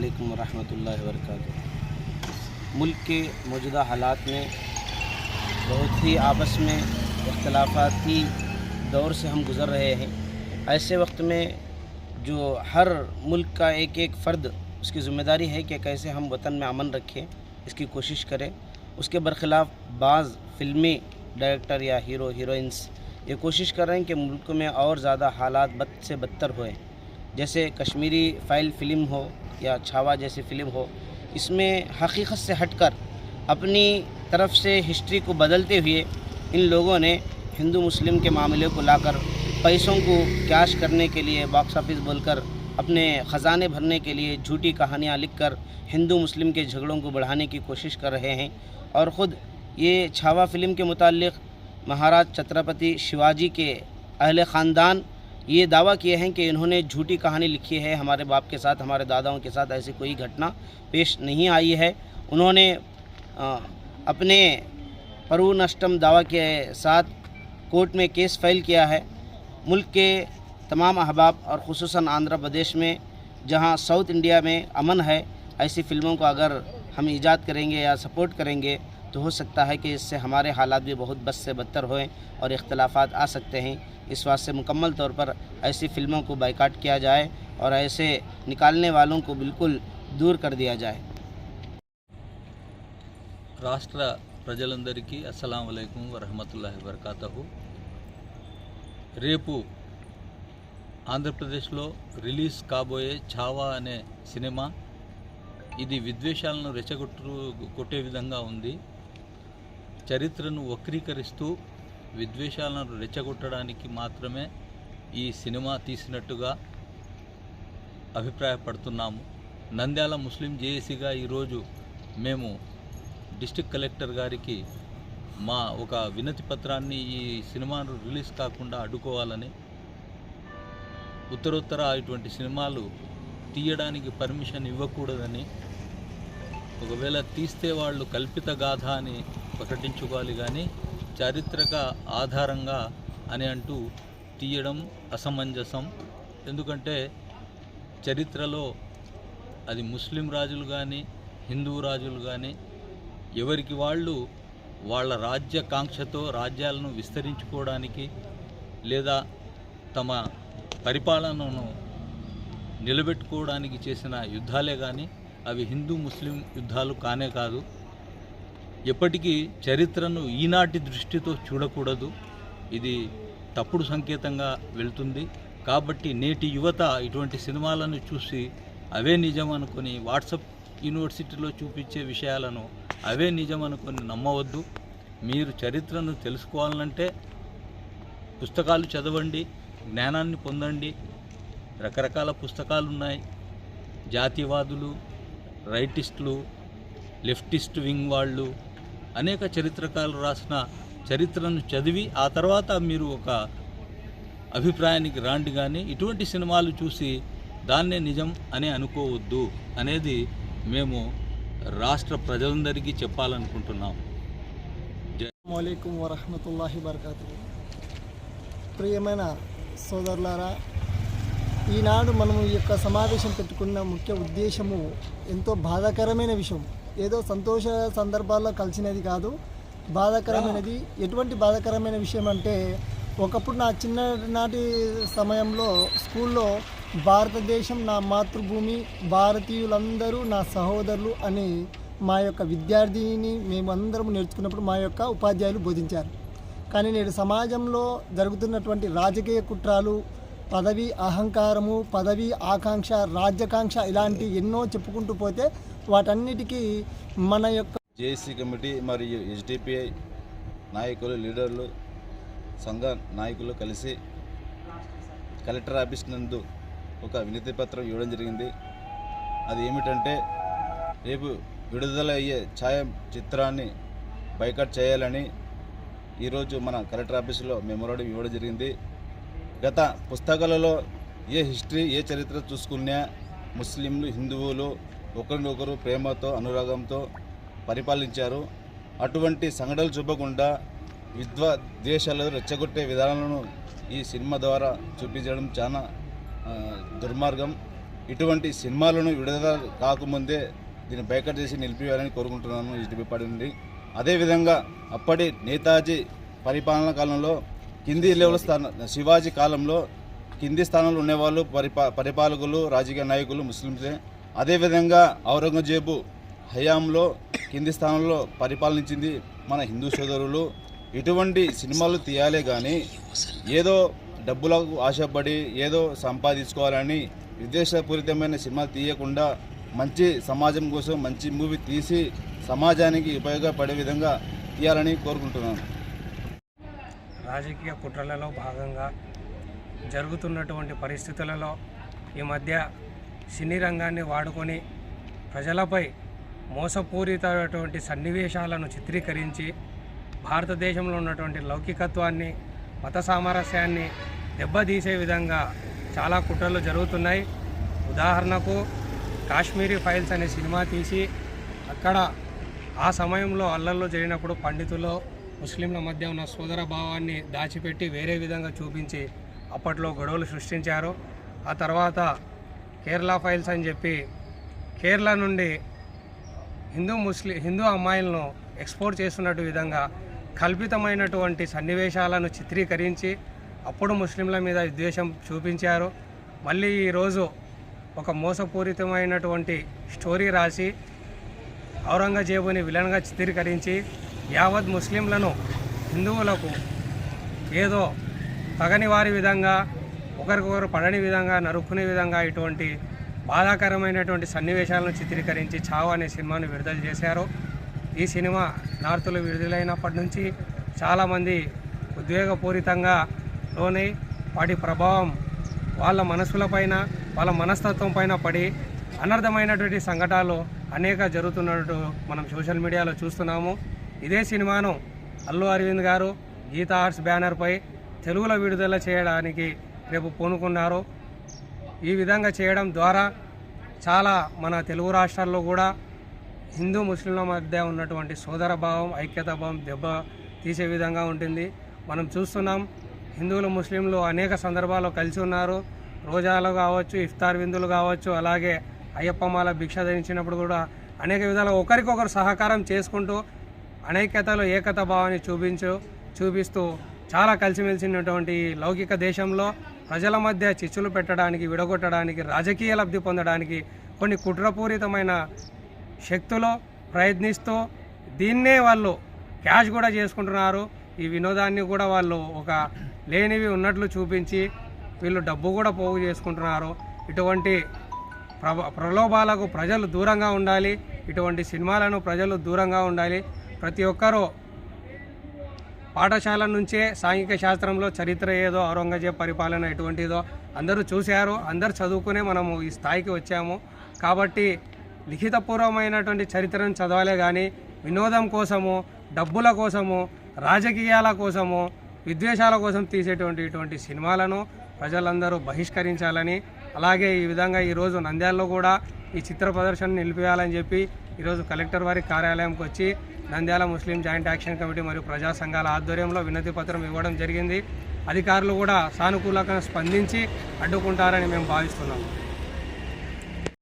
علیکم ورحمۃ اللہ وبرکاتہ۔ ملک کے موجودہ حالات میں بہت ہی آپس میں اختلافاتی دور سے ہم گزر رہے ہیں۔ ایسے وقت میں جو ہر ملک کا ایک ایک فرد اس کی ذمہ داری ہے کہ کیسے ہم وطن میں امن رکھیں، اس کی کوشش کریں۔ اس کے برخلاف بعض فلمی ڈائریکٹر یا ہیرو ہیروئنس یہ کوشش کر رہے ہیں کہ ملک میں اور زیادہ حالات بد سے بدتر ہوئیں۔ جیسے کشمیری فائل فلم ہو یا چھاوا جیسی فلم ہو، اس میں حقیقت سے ہٹ کر اپنی طرف سے ہسٹری کو بدلتے ہوئے ان لوگوں نے ہندو مسلم کے معاملے کو لا کر پیسوں کو کیش کرنے کے لیے باکس آفس بول کر اپنے خزانے بھرنے کے لیے جھوٹی کہانیاں لکھ کر ہندو مسلم کے جھگڑوں کو بڑھانے کی کوشش کر رہے ہیں۔ اور خود یہ چھاوا فلم کے متعلق مہاراج چھترپتی شیواجی کے اہل خاندان یہ دعویٰ کیے ہیں کہ انہوں نے جھوٹی کہانی لکھی ہے، ہمارے باپ کے ساتھ، ہمارے داداؤں کے ساتھ ایسی کوئی گھٹنا پیش نہیں آئی ہے۔ انہوں نے اپنے پرونشٹم دعویٰ کے ساتھ کورٹ میں کیس فائل کیا ہے۔ ملک کے تمام احباب اور خصوصاً آندھرا پردیش میں، جہاں ساؤتھ انڈیا میں امن ہے، ایسی فلموں کو اگر ہم ایجاد کریں گے یا سپورٹ کریں گے تو ہو سکتا ہے کہ اس سے ہمارے حالات بھی بہت بد سے بدتر ہوئیں اور اختلافات آ سکتے ہیں۔ اس واسطے مکمل طور پر ایسی فلموں کو بائیکاٹ کیا جائے اور ایسے نکالنے والوں کو بالکل دور کر دیا جائے۔ راستر پرجل السلام علیکم ورحمت اللہ وبرکاتہ۔ ریپو آندر پردیش ریلیز کا بو چاوا اے سیم ادھر ویچے ہوتی چریت وقت విద్వేషాలను రెచ్చగొట్టడానికి మాత్రమే ఈ సినిమా తీసినట్టుగా అభిప్రాయపడుతున్నాము. నంద్యాల ముస్లిం జేఏసీగా ఈరోజు మేము డిస్టిక్ కలెక్టర్ గారికి మా ఒక వినతి పత్రాన్ని ఈ సినిమాను రిలీజ్ కాకుండా అడ్డుకోవాలని ఉత్తరోత్తర ఇటువంటి సినిమాలు తీయడానికి పర్మిషన్ ఇవ్వకూడదని ఒకవేళ తీస్తే వాళ్ళు కల్పిత గాథ అని ప్రకటించుకోవాలి కానీ చారిత్రక ఆధారంగా అని అంటూ తీయడం అసమంజసం. ఎందుకంటే చరిత్రలో అది ముస్లిం రాజులు కానీ హిందూ రాజులు కానీ ఎవరికి వాళ్ళు వాళ్ళ రాజ్యకాంక్షతో రాజ్యాలను విస్తరించుకోవడానికి లేదా తమ పరిపాలనను నిలబెట్టుకోవడానికి చేసిన యుద్ధాలే కానీ అవి హిందూ ముస్లిం యుద్ధాలు కానే కాదు. ఎప్పటికీ చరిత్రను ఈనాటి దృష్టితో చూడకూడదు. ఇది తప్పుడు సంకేతంగా వెళ్తుంది. కాబట్టి నేటి యువత ఇటువంటి సినిమాలను చూసి అవే నిజం అనుకొని వాట్సప్ యూనివర్సిటీలో చూపించే విషయాలను అవే నిజం అనుకొని నమ్మవద్దు. మీరు చరిత్రను తెలుసుకోవాలంటే పుస్తకాలు చదవండి జ్ఞానాన్ని పొందండి. రకరకాల పుస్తకాలు ఉన్నాయి జాతీయవాదులు రైటిస్టులు లెఫ్టిస్ట్ వింగ్ వాళ్ళు అనేక చరిత్రకారులు రాసిన చరిత్రను చదివి ఆ తర్వాత మీరు ఒక అభిప్రాయానికి రాండి కానీ ఇటువంటి సినిమాలు చూసి దాన్నే నిజం అని అనుకోవద్దు అనేది మేము రాష్ట్ర ప్రజలందరికీ చెప్పాలనుకుంటున్నాం. అస్సలాముఅలైకుం వరహమతుల్లాహి బర్కాతు ప్రియమైన సోదరులారా ఈనాడు మనము ఈ యొక్క సమావేశం పెట్టుకున్న ముఖ్య ఉద్దేశము ఎంతో బాధాకరమైన విషయం. ఏదో సంతోష సందర్భాల్లో కలిసినది కాదు. బాధాకరమైనది. ఎటువంటి బాధాకరమైన విషయం అంటే ఒకప్పుడు నా చిన్ననాటి సమయంలో స్కూల్లో భారతదేశం నా మాతృభూమి భారతీయులందరూ నా సహోదరులు అని మా యొక్క విద్యార్థిని మేమందరం నేర్చుకున్నప్పుడు మా యొక్క ఉపాధ్యాయులు బోధించారు. కానీ నేడు సమాజంలో జరుగుతున్నటువంటి రాజకీయ కుట్రాలు పదవి అహంకారము పదవి ఆకాంక్ష రాజ్యకాంక్ష ఇలాంటి ఎన్నో చెప్పుకుంటూ పోతే వాటన్నిటికీ మన యొక్క జేఏసీ కమిటీ మరియు హెచ్డిపిఐ నాయకులు లీడర్లు సంఘ నాయకులు కలిసి కలెక్టర్ ఆఫీస్ నందు ఒక వినతి పత్రం ఇవ్వడం జరిగింది. అది ఏమిటంటే రేపు విడుదల అయ్యే ఛాయా చిత్రాన్ని బైకట్ చేయాలని ఈరోజు మన కలెక్టర్ ఆఫీసులో మెమోరాండం ఇవ్వడం జరిగింది. గత పుస్తకాలలో ఏ హిస్టరీ ఏ చరిత్ర చూసుకున్నా ముస్లింలు హిందువులు ఒకరినొకరు ప్రేమతో అనురాగంతో పరిపాలించారు. అటువంటి సంఘటనలు చూపకుండా విద్వ ద్వేషాలు రెచ్చగొట్టే విధానాలను ఈ సినిమా ద్వారా చూపించడం చాలా దుర్మార్గం. ఇటువంటి సినిమాలను విడుదల కాకముందే దీన్ని బైకట్ చేసి నిలిపివేయాలని కోరుకుంటున్నాను ఈటీవీ పార్టీ నుండి. అదేవిధంగా అప్పటి నేతాజీ పరిపాలనా కాలంలో కింది లెవెల్ స్థాన శివాజీ కాలంలో కింది స్థానంలో ఉండేవాళ్ళు పరిపా పరిపాలకులు రాజకీయ నాయకులు ముస్లింసే అదేవిధంగా ఔరంగజేబు హయాంలో కింది స్థానంలో పరిపాలించింది మన హిందూ సోదరులు. ఇటువంటి సినిమాలు తీయాలే కానీ ఏదో డబ్బులకు ఆశపడి ఏదో సంపాదించుకోవాలని విద్వేషపూరితమైన సినిమాలు తీయకుండా మంచి సమాజం కోసం మంచి మూవీ తీసి సమాజానికి ఉపయోగపడే విధంగా తీయాలని కోరుకుంటున్నాను. రాజకీయ కుట్రలలో భాగంగా జరుగుతున్నటువంటి పరిస్థితులలో ఈ మధ్య సినీ రంగాన్ని వాడుకొని ప్రజలపై మోసపూరితమైనటువంటి సన్నివేశాలను చిత్రీకరించి భారతదేశంలో ఉన్నటువంటి లౌకికత్వాన్ని మత సామరస్యాన్ని దెబ్బతీసే విధంగా చాలా కుట్రలు జరుగుతున్నాయి. ఉదాహరణకు కాశ్మీరీ ఫైల్స్ అనే సినిమా తీసి అక్కడ ఆ సమయంలో అల్లర్లు జరిగినప్పుడు పండితులు ముస్లింల మధ్య ఉన్న సోదర భావాన్ని దాచిపెట్టి వేరే విధంగా చూపించి అప్పట్లో గొడవలు సృష్టించారు. ఆ తర్వాత కేరళ ఫైల్స్ అని చెప్పి కేరళ నుండి హిందూ ముస్లిం హిందూ అమ్మాయిలను ఎక్స్పోర్ట్ చేస్తున్నట్టు విధంగా కల్పితమైనటువంటి సన్నివేశాలను చిత్రీకరించి అప్పుడు ముస్లింల మీద విద్వేషం చూపించారు. మళ్ళీ ఈరోజు ఒక మోసపూరితమైనటువంటి స్టోరీ రాసి ఔరంగజేబుని విలన్గా చిత్రీకరించి యావత్ ముస్లింలను హిందువులకు ఏదో తగని వారి విధంగా ఒకరికొకరు పడని విధంగా నరుక్కునే విధంగా ఇటువంటి బాధాకరమైనటువంటి సన్నివేశాలను చిత్రీకరించి చావు అనే సినిమాను విడుదల చేశారు. ఈ సినిమా నార్తులు విడుదలైనప్పటి నుంచి చాలామంది ఉద్వేగపూరితంగా లోనై వాటి ప్రభావం వాళ్ళ మనసులపైన వాళ్ళ మనస్తత్వం పైన పడి అనర్థమైనటువంటి సంఘటనలు అనేక జరుగుతున్నట్టు మనం సోషల్ మీడియాలో చూస్తున్నాము. ఇదే సినిమాను అల్లు అరవింద్ గారు గీతా ఆర్ట్స్ బ్యానర్పై తెలుగులో విడుదల చేయడానికి రేపు పూనుకున్నారు. ఈ విధంగా చేయడం ద్వారా చాలా మన తెలుగు రాష్ట్రాల్లో కూడా హిందూ ముస్లింల మధ్య ఉన్నటువంటి సోదర భావం ఐక్యత భావం దెబ్బ తీసే విధంగా ఉంటుంది. మనం చూస్తున్నాం హిందువులు ముస్లింలు అనేక సందర్భాల్లో కలిసి ఉన్నారు. రోజాలు కావచ్చు ఇఫ్తార్ విందులు కావచ్చు అలాగే అయ్యప్పమాల భిక్ష ధరించినప్పుడు కూడా అనేక విధాలు ఒకరికొకరు సహకారం చేసుకుంటూ అనేకతలో ఏకత భావాన్ని చూపించు చూపిస్తూ చాలా కలిసిమెలిసినటువంటి లౌకిక దేశంలో ప్రజల మధ్య చిచ్చులు పెట్టడానికి విడగొట్టడానికి రాజకీయ లబ్ధి పొందడానికి కొన్ని కుట్రపూరితమైన శక్తులు ప్రయత్నిస్తూ దీన్నే వాళ్ళు క్యాష్ కూడా చేసుకుంటున్నారు. ఈ వినోదాన్ని కూడా వాళ్ళు ఒక లేనివి ఉన్నట్లు చూపించి వీళ్ళు డబ్బు కూడా పోగు చేసుకుంటున్నారు. ఇటువంటి ప్రలోభాలకు ప్రజలు దూరంగా ఉండాలి. ఇటువంటి సినిమాలను ప్రజలు దూరంగా ఉండాలి. ప్రతి ఒక్కరూ పాఠశాల నుంచే సాంఘిక శాస్త్రంలో చరిత్ర ఏదో ఔరంగజేబ్ పరిపాలన ఎటువంటిదో అందరూ చూశారు. అందరు చదువుకునే మనము ఈ స్థాయికి వచ్చాము. కాబట్టి లిఖితపూర్వమైనటువంటి చరిత్రను చదవాలే కానీ వినోదం కోసము డబ్బుల కోసము రాజకీయాల కోసము విద్వేషాల కోసం తీసేటువంటి ఇటువంటి సినిమాలను ప్రజలందరూ బహిష్కరించాలని అలాగే ఈ విధంగా ఈరోజు నంద్యాలలో కూడా ఈ చిత్ర ప్రదర్శన నిలిపేయాలని చెప్పి ఈరోజు కలెక్టర్ వారి కార్యాలయంకి వచ్చి Nandyal Muslim joint action committee మరియు ప్రజా సంఘాల ఆధ్వర్యంలో వినతి పత్రం ఇవ్వడం జరిగింది. అధికారులు కూడా సానుకూలంగా స్పందించి అడ్డుకుంటారని మేము భావిస్తున్నాము.